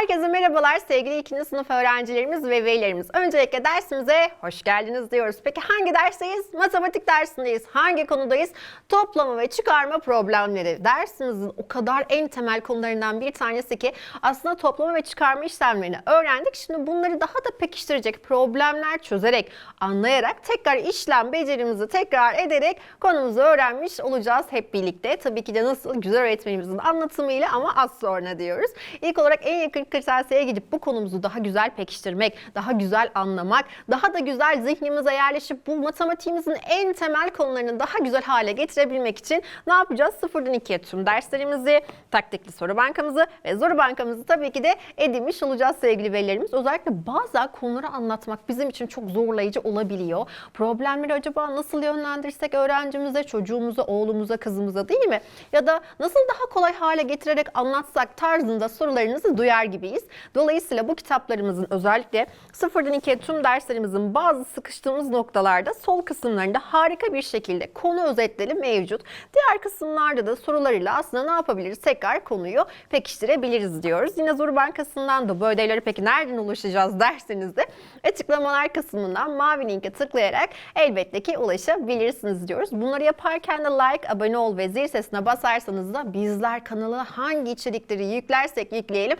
Herkese merhabalar sevgili ikinci sınıf öğrencilerimiz ve velilerimiz. Öncelikle dersimize hoş geldiniz diyoruz. Peki hangi dersteyiz? Matematik dersindeyiz. Hangi konudayız? Toplama ve çıkarma problemleri. Dersimizin o kadar en temel konularından bir tanesi ki aslında toplama ve çıkarma işlemlerini öğrendik. Şimdi bunları daha da pekiştirecek problemler çözerek, anlayarak tekrar işlem becerimizi tekrar ederek konumuzu öğrenmiş olacağız hep birlikte. Tabii ki de nasıl güzel öğretmenimizin anlatımıyla ama az sonra diyoruz. İlk olarak en yakın kırtasiyeye gidip bu konumuzu daha güzel pekiştirmek, daha güzel anlamak, daha da güzel zihnimize yerleşip bu matematiğimizin en temel konularını daha güzel hale getirebilmek için ne yapacağız? Sıfırdan ikiye tüm derslerimizi, taktikli soru bankamızı ve soru bankamızı tabii ki de edinmiş olacağız sevgili velilerimiz. Özellikle bazen konuları anlatmak bizim için çok zorlayıcı olabiliyor. Problemleri acaba nasıl yönlendirsek öğrencimize, çocuğumuza, oğlumuza, kızımıza değil mi? Ya da nasıl daha kolay hale getirerek anlatsak tarzında sorularınızı duyar gibiyiz. Dolayısıyla bu kitaplarımızın özellikle sıfırdan ikiye tüm derslerimizin bazı sıkıştığımız noktalarda sol kısımlarında harika bir şekilde konu özetleri mevcut. Diğer kısımlarda da sorularıyla aslında ne yapabiliriz? Tekrar konuyu pekiştirebiliriz diyoruz. Yine Soru Bankası'ndan da bu ödevlere peki nereden ulaşacağız derseniz de açıklamalar kısmından mavi linke tıklayarak elbette ki ulaşabilirsiniz diyoruz. Bunları yaparken de like, abone ol ve zil sesine basarsanız da bizler kanala hangi içerikleri yüklersek yükleyelim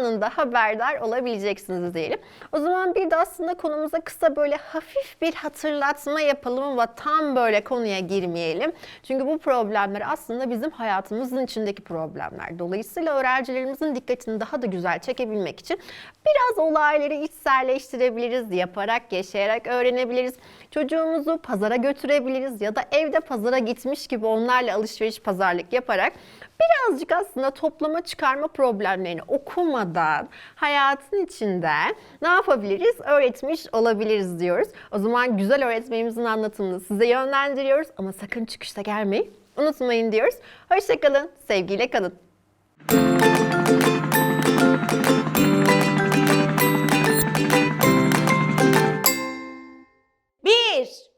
anında haberdar olabileceksiniz diyelim. O zaman bir de aslında konumuza kısa böyle hafif bir hatırlatma yapalım ama tam böyle konuya girmeyelim. Çünkü bu problemler aslında bizim hayatımızın içindeki problemler. Dolayısıyla öğrencilerimizin dikkatini daha da güzel çekebilmek için biraz olayları içselleştirebiliriz, yaparak, yaşayarak öğrenebiliriz. Çocuğumuzu pazara götürebiliriz ya da evde pazara gitmiş gibi onlarla alışveriş pazarlık yaparak birazcık aslında toplama çıkarma problemlerini okumadan hayatın içinde ne yapabiliriz? Öğretmiş olabiliriz diyoruz. O zaman güzel öğretmenimizin anlatımını size yönlendiriyoruz ama sakın çıkışta gelmeyi unutmayın diyoruz. Hoşçakalın, sevgiyle kalın. Bir,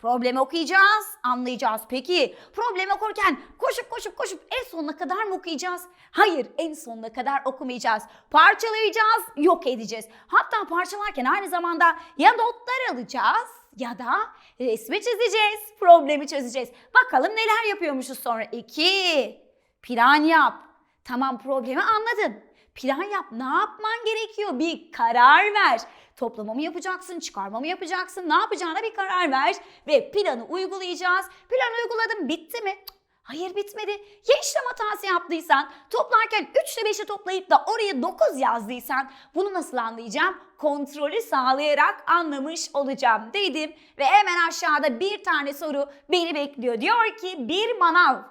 problemi okuyacağız, anlayacağız. Peki, problemi okurken koşup koşup koşup en sonuna kadar mı okuyacağız? Hayır, en sonuna kadar okumayacağız. Parçalayacağız, yok edeceğiz. Hatta parçalarken aynı zamanda ya notlar alacağız ya da resmi çizeceğiz, problemi çözeceğiz. Bakalım neler yapıyormuşuz sonra. İki, plan yap. Tamam problemi anladın. Plan yap. Ne yapman gerekiyor? Bir karar ver. Toplama mı yapacaksın, çıkarma mı yapacaksın? Ne yapacağına bir karar ver ve planı uygulayacağız. Plan uyguladım bitti mi? Hayır bitmedi. Ya işlem hatası yaptıysan, toplarken 3 ile 5'i toplayıp da oraya 9 yazdıysan bunu nasıl anlayacağım? Kontrolü sağlayarak anlamış olacağım dedim. Ve hemen aşağıda bir tane soru beni bekliyor. Diyor ki bir manav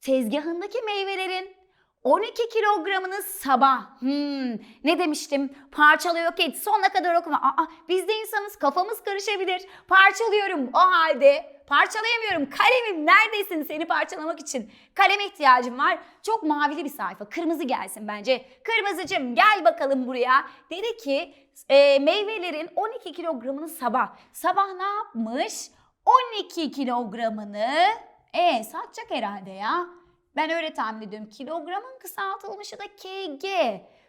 tezgahındaki meyvelerin 12 kilogramını sabah. Hmm, ne demiştim? Parçala yok et. Sonuna kadar okuma. Aa, biz de insanız. Kafamız karışabilir. Parçalıyorum. O halde parçalayamıyorum. Kalemim neredesin seni parçalamak için? Kaleme ihtiyacım var. Çok mavili bir sayfa. Kırmızı gelsin bence. Kırmızıcım gel bakalım buraya. Dedi ki e, meyvelerin 12 kilogramını sabah. Sabah ne yapmış? 12 kilogramını e satacak herhalde ya. Ben tahmin ediyorum. Kilogramın kısaltılmışı da kg.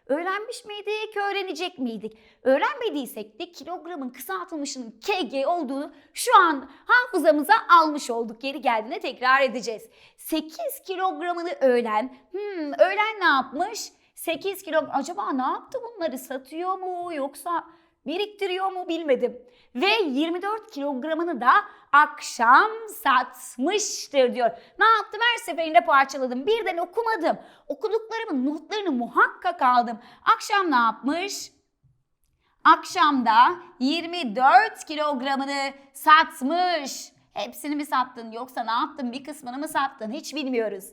Öğrenmiş miydik, öğrenecek miydik? Öğrenmediysek de kilogramın kısaltılmışının kg olduğunu şu an hafızamıza almış olduk. Geri geldiğinde tekrar edeceğiz. 8 kilogramını öğlen, hmm, öğlen ne yapmış? 8 kilo, acaba ne yaptı bunları? Satıyor mu yoksa biriktiriyor mu bilmedim. Ve 24 kilogramını da akşam satmıştır diyor. Ne yaptım her seferinde parçaladım. Birden okumadım. Okuduklarımın notlarını muhakkak aldım. Akşam ne yapmış? Akşamda 24 kilogramını satmış. Hepsini mi sattın yoksa ne yaptın bir kısmını mı sattın hiç bilmiyoruz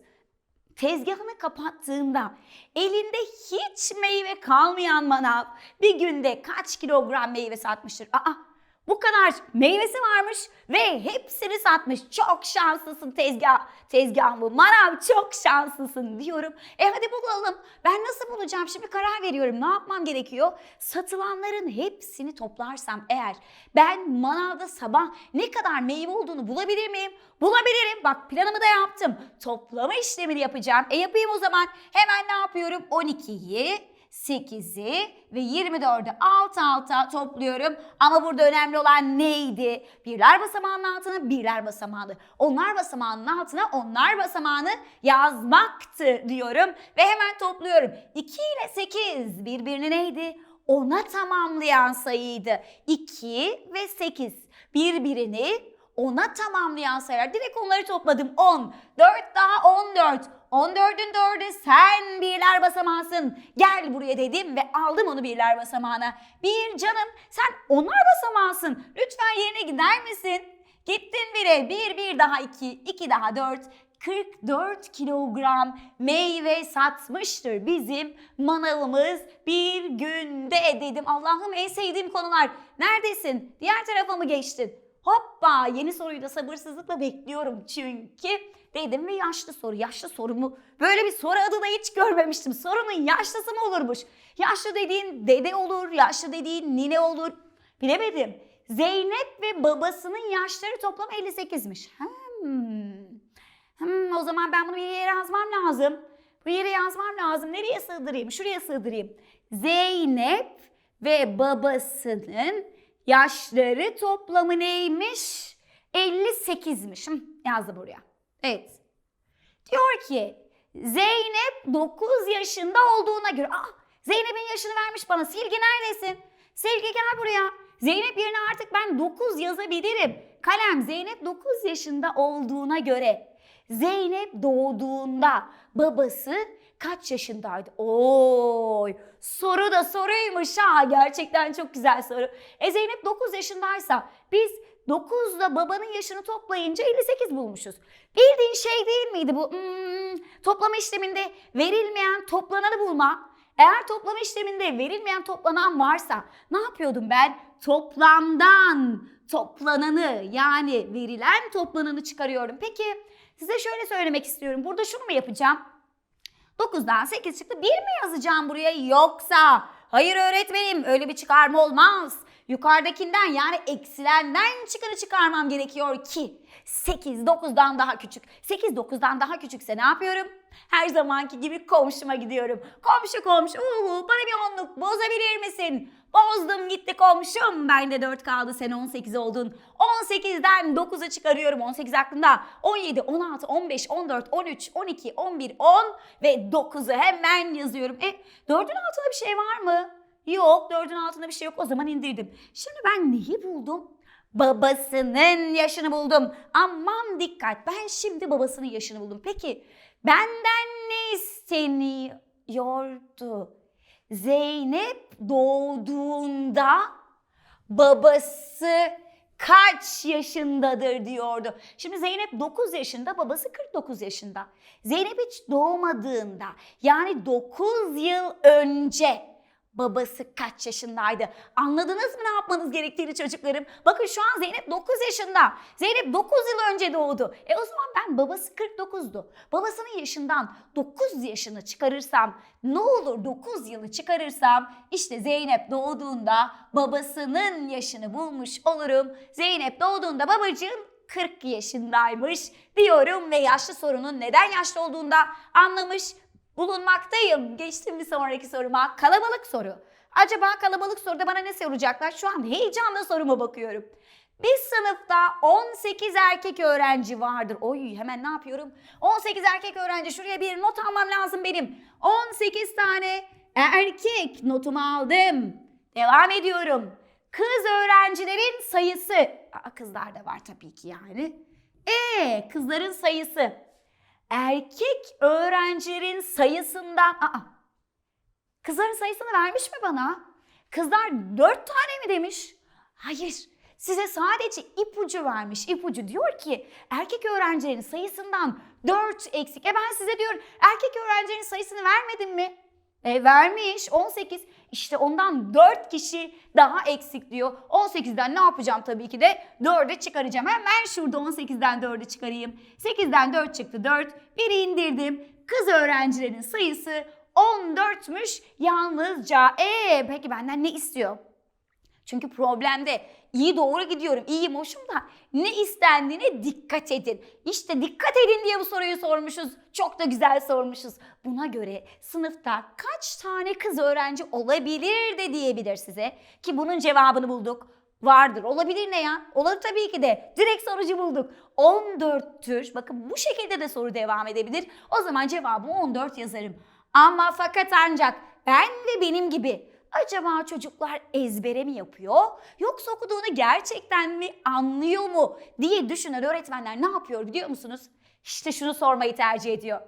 tezgahını kapattığında elinde hiç meyve kalmayan manav bir günde kaç kilogram meyve satmıştır? Aa bu kadar meyvesi varmış ve hepsini satmış. Çok şanslısın tezgah. Tezgah bu. Manav çok şanslısın diyorum. E hadi bulalım. Ben nasıl bulacağım? Şimdi karar veriyorum. Ne yapmam gerekiyor? Satılanların hepsini toplarsam eğer ben manavda sabah ne kadar meyve olduğunu bulabilir miyim? Bulabilirim. Bak planımı da yaptım. Toplama işlemini yapacağım. E yapayım o zaman. Hemen ne yapıyorum? 12'yi 8'i ve 24'ü alt alta topluyorum. Ama burada önemli olan neydi? Birler basamağının altına birler basamağını, onlar basamağının altına onlar basamağını yazmaktı diyorum. Ve hemen topluyorum. 2 ile 8 birbirini neydi? Ona tamamlayan sayıydı. 2 ve 8 birbirini ona tamamlayan sayılar. Direkt onları topladım. 10. 4 daha 14. 14'ün 4'ü sen birler basamağısın. Gel buraya dedim ve aldım onu birler basamağına. Bir canım sen onlar basamağısın. Lütfen yerine gider misin? Gittin bile. Bir, bir daha iki, iki daha dört. 44 kilogram meyve satmıştır bizim manavımız bir günde dedim. Allah'ım en sevdiğim konular. Neredesin? Diğer tarafa mı geçtin? Hoppa yeni soruyu da sabırsızlıkla bekliyorum çünkü dedim ve yaşlı soru. Yaşlı soru mu? Böyle bir soru adı da hiç görmemiştim. Sorunun yaşlısı mı olurmuş? Yaşlı dediğin dede olur, yaşlı dediğin nine olur. Bilemedim. Zeynep ve babasının yaşları toplam 58'miş. Hmm. Hmm, o zaman ben bunu bir yere yazmam lazım. Bu yere yazmam lazım. Nereye sığdırayım? Şuraya sığdırayım. Zeynep ve babasının yaşları toplamı neymiş? 58'miş. Hmm, yazdı buraya. Evet. Diyor ki Zeynep 9 yaşında olduğuna göre... Aa, Zeynep'in yaşını vermiş bana. Silgi neredesin? Silgi gel buraya. Zeynep yerine artık ben 9 yazabilirim. Kalem Zeynep 9 yaşında olduğuna göre Zeynep doğduğunda babası kaç yaşındaydı? Oy soru da soruymuş ha gerçekten çok güzel soru. E Zeynep 9 yaşındaysa biz 9 ile babanın yaşını toplayınca 58 bulmuşuz. Bildiğin şey değil miydi bu? Hmm, toplama işleminde verilmeyen toplananı bulma. Eğer toplama işleminde verilmeyen toplanan varsa ne yapıyordum ben? Toplamdan toplananı yani verilen toplananı çıkarıyorum. Peki size şöyle söylemek istiyorum. Burada şunu mu yapacağım? 9'dan 8 çıktı. 1 mi yazacağım buraya yoksa? Hayır öğretmenim öyle bir çıkarma olmaz. Yukarıdakinden yani eksilenden çıkanı çıkarmam gerekiyor ki 8 9'dan daha küçük. 8 9'dan daha küçükse ne yapıyorum? Her zamanki gibi komşuma gidiyorum. Komşu komşu uhu, bana bir onluk bozabilir misin? Bozdum gitti komşum. Bende 4 kaldı sen 18 oldun. 18'den 9'u çıkarıyorum. 18 aklında. 17, 16, 15, 14, 13, 12, 11, 10 ve 9'u hemen yazıyorum. E 4'ün altında bir şey var mı? Yok 4'ün altında bir şey yok o zaman indirdim. Şimdi ben neyi buldum? Babasının yaşını buldum. Aman dikkat ben şimdi babasının yaşını buldum. Peki benden ne isteniyordu? Zeynep doğduğunda babası kaç yaşındadır diyordu. Şimdi Zeynep 9 yaşında, babası 49 yaşında. Zeynep hiç doğmadığında yani 9 yıl önce babası kaç yaşındaydı? Anladınız mı ne yapmanız gerektiğini çocuklarım? Bakın şu an Zeynep 9 yaşında. Zeynep 9 yıl önce doğdu. E o zaman ben babası 49'du. Babasının yaşından 9 yaşını çıkarırsam ne olur 9 yılı çıkarırsam işte Zeynep doğduğunda babasının yaşını bulmuş olurum. Zeynep doğduğunda babacığım 40 yaşındaymış diyorum ve yaşlı sorunun neden yaşlı olduğunda anlamış bulunmaktayım. Geçtim bir sonraki soruma. Kalabalık soru. Acaba kalabalık soruda bana ne soracaklar? Şu an heyecanla soruma bakıyorum. Bir sınıfta 18 erkek öğrenci vardır. Oy hemen ne yapıyorum? 18 erkek öğrenci. Şuraya bir not almam lazım benim. 18 tane erkek notumu aldım. Devam ediyorum. Kız öğrencilerin sayısı. Aa, kızlar da var tabii ki yani. E kızların sayısı erkek öğrencilerin sayısından... Aa, kızların sayısını vermiş mi bana? Kızlar dört tane mi demiş? Hayır. Size sadece ipucu vermiş. İpucu diyor ki erkek öğrencilerin sayısından 4 eksik. E ben size diyorum erkek öğrencilerin sayısını vermedim mi? E vermiş 18. İşte ondan 4 kişi daha eksik diyor. 18'den ne yapacağım tabii ki de 4'e çıkaracağım. Hemen şurada 18'den 4'ü çıkarayım. 8'den 4 çıktı 4. Biri indirdim. Kız öğrencilerin sayısı 14'müş yalnızca. E peki benden ne istiyor? Çünkü problemde iyi doğru gidiyorum, iyiyim hoşum da ne istendiğine dikkat edin. İşte dikkat edin diye bu soruyu sormuşuz. Çok da güzel sormuşuz. Buna göre sınıfta kaç tane kız öğrenci olabilir de diyebilir size. Ki bunun cevabını bulduk. Vardır. Olabilir ne ya? Olur tabii ki de. Direkt sonucu bulduk. 14 tür. Bakın bu şekilde de soru devam edebilir. O zaman cevabımı 14 yazarım. Ama fakat ancak ben ve benim gibi acaba çocuklar ezbere mi yapıyor yoksa okuduğunu gerçekten mi anlıyor mu diye düşünen öğretmenler ne yapıyor biliyor musunuz? İşte şunu sormayı tercih ediyor.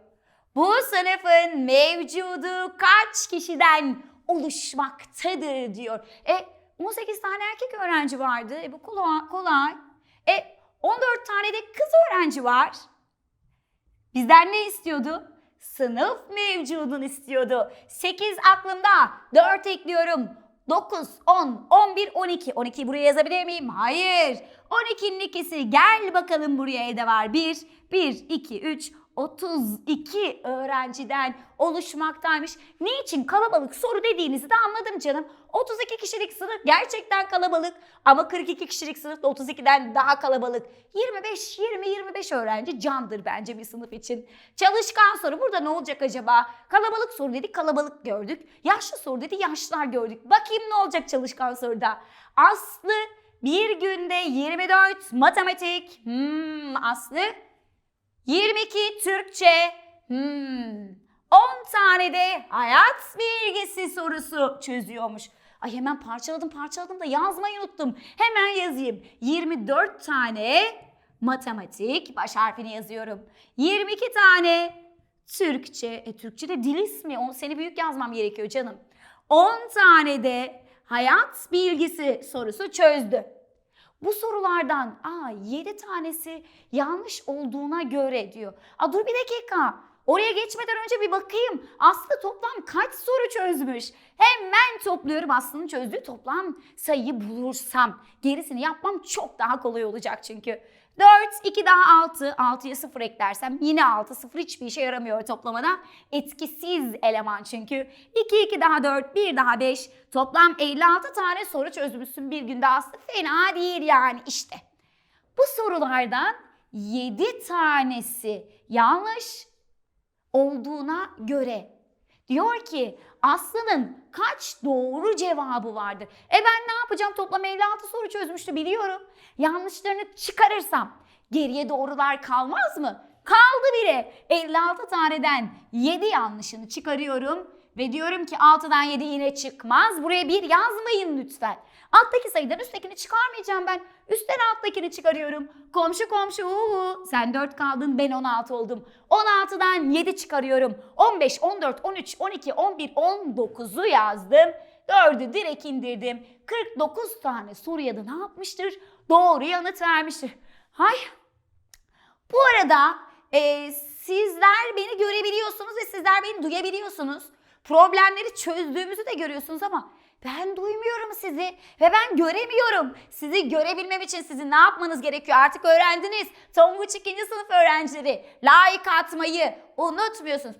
Bu sınıfın mevcudu kaç kişiden oluşmaktadır diyor. E 18 tane erkek öğrenci vardı. E bu kolay. E 14 tane de kız öğrenci var. Bizden ne istiyordu? Sınıf mevcudunu istiyordu. 8 aklımda. 4 ekliyorum. 9, 10, 11, 12. 12'yi buraya yazabilir miyim? Hayır. 12'nin ikisi gel bakalım buraya evde var. 1, 1, 2, 3, 32 öğrenciden oluşmaktaymış. Niçin kalabalık soru dediğinizi de anladım canım. 32 kişilik sınıf gerçekten kalabalık ama 42 kişilik sınıf da 32'den daha kalabalık. 25, 20, 25 öğrenci candır bence bir sınıf için. Çalışkan soru burada ne olacak acaba? Kalabalık soru dedik kalabalık gördük. Yaşlı soru dedi yaşlılar gördük. Bakayım ne olacak çalışkan soruda. Aslı bir günde 24 matematik. Hmm, Aslı 22 Türkçe. Hmm. 10 tane de hayat bilgisi sorusu çözüyormuş. Ay hemen parçaladım parçaladım da yazmayı unuttum. Hemen yazayım. 24 tane matematik baş harfini yazıyorum. 22 tane Türkçe. E Türkçe de dil ismi. Onu seni büyük yazmam gerekiyor canım. 10 tane de hayat bilgisi sorusu çözdü. Bu sorulardan aa 7 tanesi yanlış olduğuna göre diyor. Aa dur bir dakika. Oraya geçmeden önce bir bakayım. Aslı toplam kaç soru çözmüş? Hemen topluyorum Aslı'nın çözdüğü toplam sayıyı bulursam. Gerisini yapmam çok daha kolay olacak çünkü. 4, 2 daha 6. 6'ya 0 eklersem yine 6. 0 hiçbir işe yaramıyor toplamada. Etkisiz eleman çünkü. 2, 2 daha 4, 1 daha 5. Toplam 56 tane soru çözmüşsün bir günde aslında fena değil yani işte. Bu sorulardan 7 tanesi yanlış olduğuna göre diyor ki Aslı'nın kaç doğru cevabı vardır? E ben ne yapacağım? Toplam 56 soru çözmüştü biliyorum. Yanlışlarını çıkarırsam geriye doğrular kalmaz mı? Kaldı bile. 56 taneden 7 yanlışını çıkarıyorum ve diyorum ki 6'dan 7 yine çıkmaz. Buraya bir yazmayın lütfen. Alttaki sayıdan üsttekini çıkarmayacağım ben. Üstten alttakini çıkarıyorum. Komşu komşu uhu. Sen 4 kaldın ben 16 oldum. 16'dan 7 çıkarıyorum. 15, 14, 13, 12, 11, 19'u yazdım. 4'ü direkt indirdim. 49 tane soruya da ne yapmıştır? Doğru yanıt vermiştir. Hay. Bu arada e, sizler beni görebiliyorsunuz ve sizler beni duyabiliyorsunuz. Problemleri çözdüğümüzü de görüyorsunuz ama ben duymuyorum sizi ve ben göremiyorum. Sizi görebilmem için sizin ne yapmanız gerekiyor? Artık öğrendiniz. Tonguç 2. sınıf öğrencileri like atmayı unutmuyorsunuz.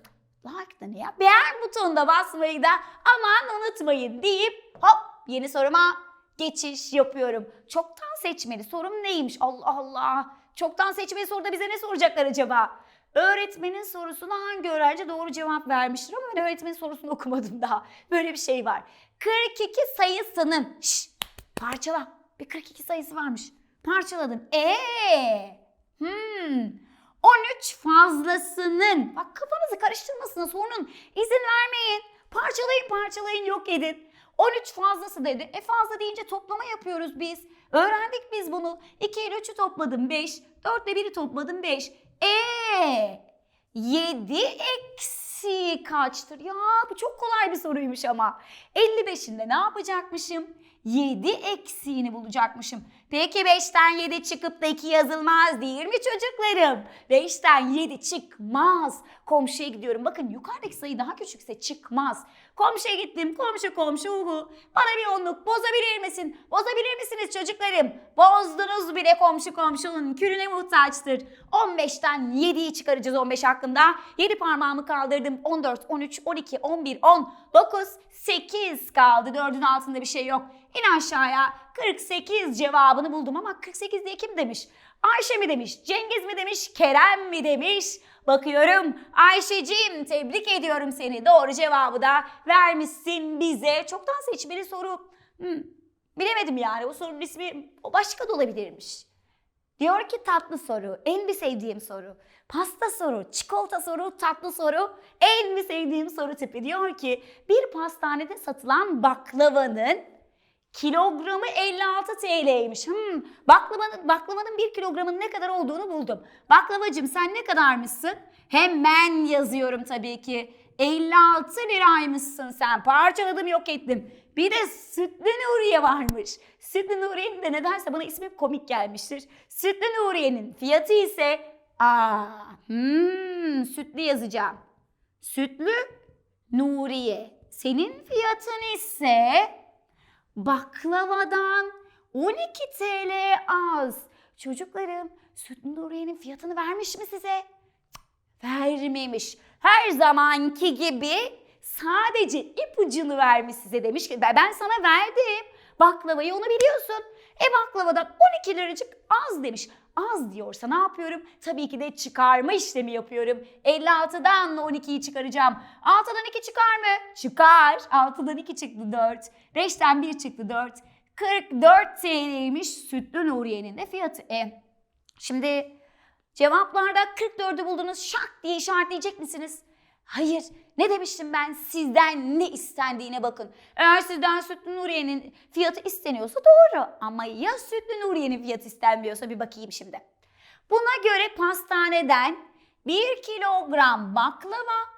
Like da ne ya? Beğen butonuna basmayı da aman unutmayın deyip hop yeni soruma geçiş yapıyorum. Çoktan seçmeli sorum neymiş? Allah Allah. Çoktan seçmeli soruda bize ne soracaklar acaba? Öğretmenin sorusuna hangi öğrenci doğru cevap vermiştir ama ben öğretmenin sorusunu okumadım daha. Böyle bir şey var. 42 sayısının şş, parçala. Bir 42 sayısı varmış. Parçaladım. Ee, hmm, 13 fazlasının. Bak kafanızı karıştırmasın sorunun. izin vermeyin. Parçalayın parçalayın yok edin. 13 fazlası dedi. E fazla deyince toplama yapıyoruz biz. Öğrendik biz bunu. 2 ile 3'ü topladım 5. 4 ile 1'i topladım 5. Eee 7 eksi kaçtır? Ya bu çok kolay bir soruymuş ama. 55'inde ne yapacakmışım? 7 eksiğini bulacakmışım. Peki 5'ten 7 çıkıp da 2 yazılmaz değil mi çocuklarım? 5'ten 7 çıkmaz. Komşuya gidiyorum. Bakın yukarıdaki sayı daha küçükse çıkmaz. Komşuya gittim. Komşu komşu uhu. Bana bir onluk bozabilir misin? Bozabilir misiniz çocuklarım? Bozdunuz bile komşu komşunun külüne muhtaçtır. 15'ten 7'yi çıkaracağız 15 hakkında. 7 parmağımı kaldırdım. 14, 13, 12, 11, 10, 9, 8 kaldı. 4'ün altında bir şey yok. İn aşağıya 48 cevabını buldum ama 48 diye kim demiş? Ayşe mi demiş, Cengiz mi demiş, Kerem mi demiş? Bakıyorum Ayşeciğim tebrik ediyorum seni. Doğru cevabı da vermişsin bize. Çoktan seçmeli soru. Hmm, bilemedim yani o sorunun ismi başka da olabilirmiş. Diyor ki tatlı soru, en bir sevdiğim soru. Pasta soru, çikolata soru, tatlı soru, en bir sevdiğim soru tipi. Diyor ki bir pastanede satılan baklavanın kilogramı 56 TL'ymiş. Hmm, baklavanın, baklavanın bir kilogramın ne kadar olduğunu buldum. Baklavacım sen ne kadarmışsın? Hemen yazıyorum tabii ki. 56 liraymışsın sen. Parçaladım yok ettim. Bir de Sütlü Nuriye varmış. Sütlü Nuriye'nin de nedense bana ismi komik gelmiştir. Sütlü Nuriye'nin fiyatı ise aa, hmm, sütlü yazacağım. Sütlü Nuriye. Senin fiyatın ise baklavadan 12 TL az. Çocuklarım Sütlü Nuriye'nin fiyatını vermiş mi size? Vermemiş. Her zamanki gibi sadece ipucunu vermiş size demiş ki ben sana verdim. Baklavayı onu biliyorsun. E baklavadan 12 liracık az demiş. Az diyorsa ne yapıyorum? Tabii ki de çıkarma işlemi yapıyorum. 56'dan 12'yi çıkaracağım. 6'dan 2 çıkar mı? Çıkar. 6'dan 2 çıktı 4. 5'ten 1 çıktı 4. 44 TL'ymiş Sütlü Nuriye'nin de fiyatı. E, şimdi cevaplarda 44'ü buldunuz şak diye işaretleyecek misiniz? Hayır. Ne demiştim ben? Sizden ne istendiğine bakın. Eğer sizden Sütlü Nuriye'nin fiyatı isteniyorsa doğru. Ama ya Sütlü Nuriye'nin fiyatı istenmiyorsa bir bakayım şimdi. Buna göre pastaneden 1 kilogram baklava,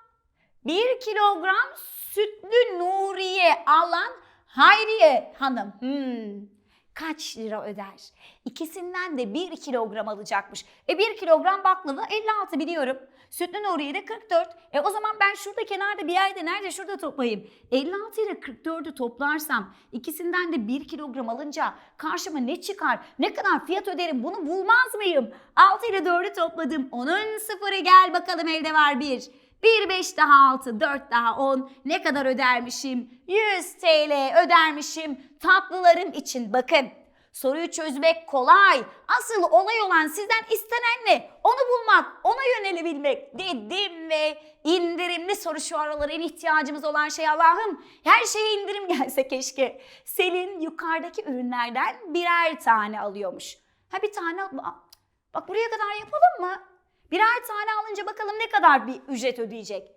1 kilogram Sütlü Nuriye alan Hayriye Hanım. Hmm, kaç lira öder? İkisinden de 1 kilogram alacakmış. E 1 kilogram baklava 56 biliyorum. Sütlü Nuriye de 44. E o zaman ben şurada kenarda bir yerde nerede şurada toplayayım. 56 ile 44'ü toplarsam ikisinden de 1 kilogram alınca karşıma ne çıkar? Ne kadar fiyat öderim bunu bulmaz mıyım? 6 ile 4'ü topladım. Onun sıfırı gel bakalım elde var 1. 1 5 daha 6 4 daha 10 ne kadar ödermişim? 100 TL ödermişim tatlılarım için bakın. Soruyu çözmek kolay. Asıl olay olan sizden istenen ne? Onu bulmak, ona yönelebilmek dedim ve indirimli soru şu aralar en ihtiyacımız olan şey Allah'ım. Her şeye indirim gelse keşke. Selin yukarıdaki ürünlerden birer tane alıyormuş. Ha bir tane Bak buraya kadar yapalım mı? Birer tane alınca bakalım ne kadar bir ücret ödeyecek.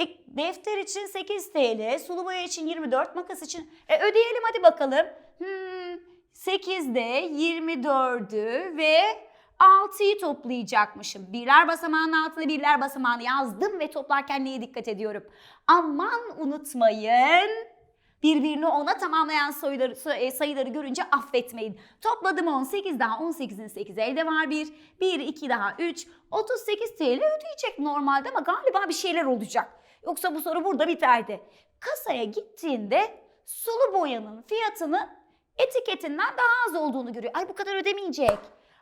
E, defter için 8 TL, sulu boya için 24, makas için. E, ödeyelim hadi bakalım. Hmm, 8'de 24'ü ve 6'yı toplayacakmışım. Birler basamağının altına birler basamağını yazdım ve toplarken neye dikkat ediyorum? Aman unutmayın. Birbirini ona tamamlayan sayıları, say- sayıları görünce affetmeyin. Topladım 18 daha 18'in 8 elde var 1. 1, 2 daha 3. 38 TL ödeyecek normalde ama galiba bir şeyler olacak. Yoksa bu soru burada biterdi. Kasaya gittiğinde sulu boyanın fiyatının etiketinden daha az olduğunu görüyor. Ay bu kadar ödemeyecek.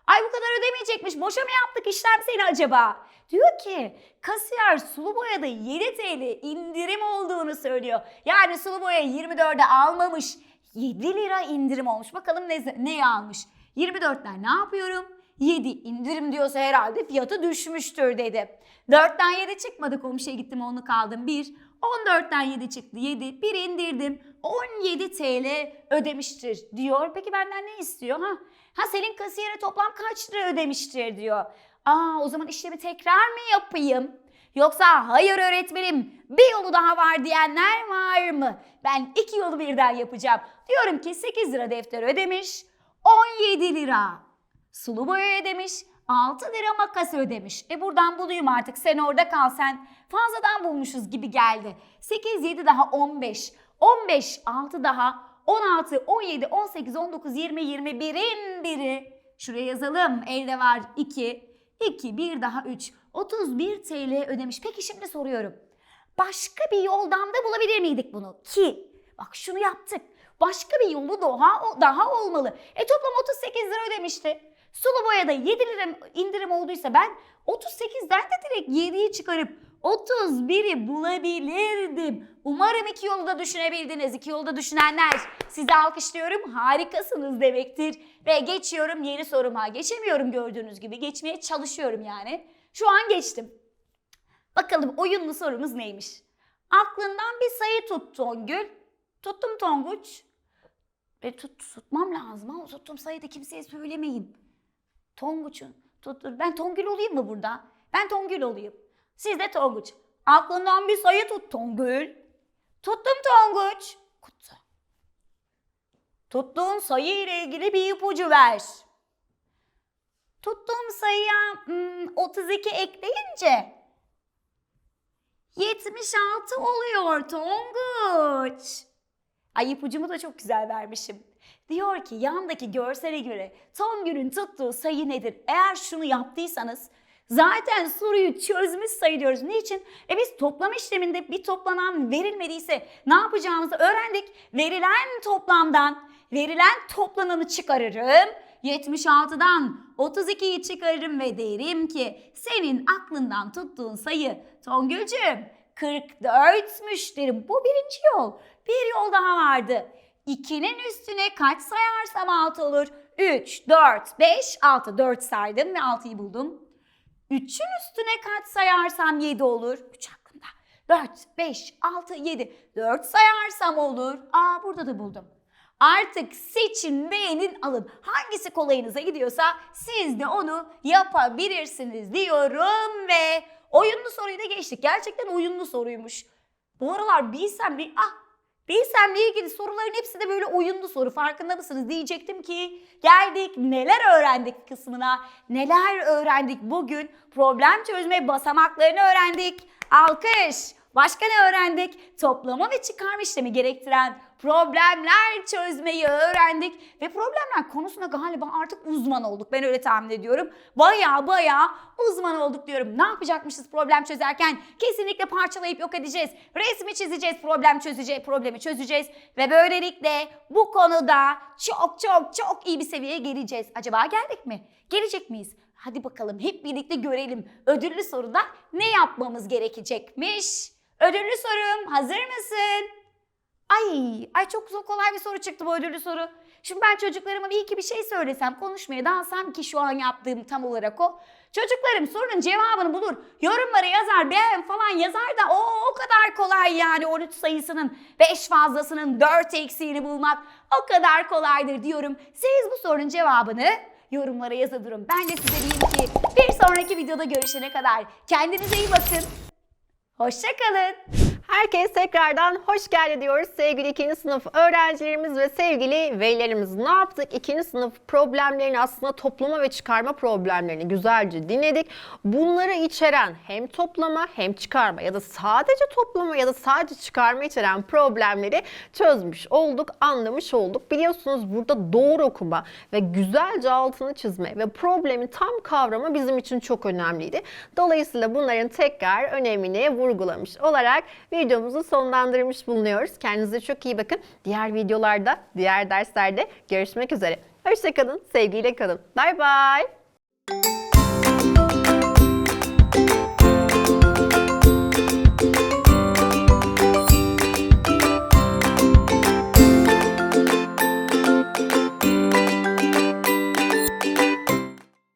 Ay bu kadar ödemeyecekmiş. Boşa mı yaptık işlem seni acaba? Diyor ki kasiyer sulu boyada 7 TL indirim olduğunu söylüyor. Yani sulu boya 24'e almamış. 7 lira indirim olmuş. Bakalım ne, neye almış? 24'ten ne yapıyorum? 7 indirim diyorsa herhalde fiyatı düşmüştür dedi. 4'ten 7 çıkmadı komşuya gittim onu kaldım 1. 14'ten 7 çıktı 7. 1 indirdim 17 TL ödemiştir diyor. Peki benden ne istiyor? Ha, ha senin kasiyere toplam kaç lira ödemiştir diyor. Aa o zaman işlemi tekrar mı yapayım? Yoksa hayır öğretmenim bir yolu daha var diyenler var mı? Ben iki yolu birden yapacağım. Diyorum ki 8 lira defter ödemiş, 17 lira sulu boya ödemiş, 6 lira makas ödemiş. E buradan bulayım artık sen orada kal sen. Fazladan bulmuşuz gibi geldi. 8, 7 daha 15. 15, 6 daha 16, 17, 18, 19, 20, 21'in biri. Şuraya yazalım. Elde var 2, 2, 1 daha 3. 31 TL ödemiş. Peki şimdi soruyorum. Başka bir yoldan da bulabilir miydik bunu? Ki bak şunu yaptık. Başka bir yolu daha, daha olmalı. E toplam 38 lira ödemişti. Sulu boyada 7 lira indirim olduysa ben 38'den de direkt 7'yi çıkarıp 31'i bulabilirdim. Umarım iki yolu da düşünebildiniz. İki yolu da düşünenler sizi alkışlıyorum. Harikasınız demektir. Ve geçiyorum yeni soruma. Geçemiyorum gördüğünüz gibi. Geçmeye çalışıyorum yani. Şu an geçtim. Bakalım oyunlu sorumuz neymiş? Aklından bir sayı tut Tongül. Tuttum Tonguç. E tut, tutmam lazım ama tuttuğum sayıyı da kimseye söylemeyin. Tonguç'un tuttur. Ben Tongül olayım mı burada? Ben Tongül olayım. Siz de Tonguç. Aklından bir sayı tut Tongül. Tuttum Tonguç. Kutsu. Tuttuğun sayı ile ilgili bir ipucu ver. Tuttuğum sayıya hmm, 32 ekleyince 76 oluyor Tonguç. Ay ipucumu da çok güzel vermişim. Diyor ki yandaki görsele göre Tongül'ün tuttuğu sayı nedir? Eğer şunu yaptıysanız zaten soruyu çözmüş sayılıyoruz. Niçin? E biz toplam işleminde bir toplanan verilmediyse ne yapacağımızı öğrendik. Verilen toplamdan verilen toplananı çıkarırım. 76'dan 32'yi çıkarırım ve derim ki senin aklından tuttuğun sayı Tongül'cüm 44'müş derim. Bu birinci yol. Bir yol daha vardı. 2'nin üstüne kaç sayarsam 6 olur? 3, 4, 5, 6. 4 saydım ve 6'yı buldum. 3'ün üstüne kaç sayarsam 7 olur? 3 aklımda. 4, 5, 6, 7. 4 sayarsam olur. Aa burada da buldum. Artık seçin, beğenin, alın. Hangisi kolayınıza gidiyorsa siz de onu yapabilirsiniz diyorum ve oyunlu soruyu da geçtik. Gerçekten oyunlu soruymuş. Bu aralar bilsem bir ah bilsemle ilgili soruların hepsi de böyle oyunlu soru. Farkında mısınız? Diyecektim ki geldik neler öğrendik kısmına. Neler öğrendik bugün? Problem çözme basamaklarını öğrendik. Alkış. Başka ne öğrendik? Toplama ve çıkarma işlemi gerektiren problemler çözmeyi öğrendik. Ve problemler konusunda galiba artık uzman olduk. Ben öyle tahmin ediyorum. Baya baya uzman olduk diyorum. Ne yapacakmışız problem çözerken? Kesinlikle parçalayıp yok edeceğiz. Resmi çizeceğiz, problem çözeceğiz, problemi çözeceğiz. Ve böylelikle bu konuda çok çok çok iyi bir seviyeye geleceğiz. Acaba geldik mi? Gelecek miyiz? Hadi bakalım hep birlikte görelim. Ödüllü soruda ne yapmamız gerekecekmiş? Ödüllü sorum hazır mısın? Ay, ay çok zor kolay bir soru çıktı bu ödüllü soru. Şimdi ben çocuklarıma bir iki bir şey söylesem, konuşmaya dalsam ki şu an yaptığım tam olarak o. Çocuklarım sorunun cevabını bulur. Yorumlara yazar, beğen falan yazar da o o kadar kolay yani 13 sayısının 5 fazlasının 4 eksiğini bulmak o kadar kolaydır diyorum. Siz bu sorunun cevabını yorumlara yazın. Ben de size diyeyim ki bir sonraki videoda görüşene kadar kendinize iyi bakın. Hoşçakalın. Herkes tekrardan hoş geldi diyoruz sevgili ikinci sınıf öğrencilerimiz ve sevgili velilerimiz. Ne yaptık? İkinci sınıf problemlerini aslında toplama ve çıkarma problemlerini güzelce dinledik. Bunları içeren hem toplama hem çıkarma ya da sadece toplama ya da sadece çıkarma içeren problemleri çözmüş olduk, anlamış olduk. Biliyorsunuz burada doğru okuma ve güzelce altını çizme ve problemi tam kavrama bizim için çok önemliydi. Dolayısıyla bunların tekrar önemini vurgulamış olarak videomuzu sonlandırmış bulunuyoruz. Kendinize çok iyi bakın. Diğer videolarda, diğer derslerde görüşmek üzere. Hoşçakalın, sevgiyle kalın. Bay bay.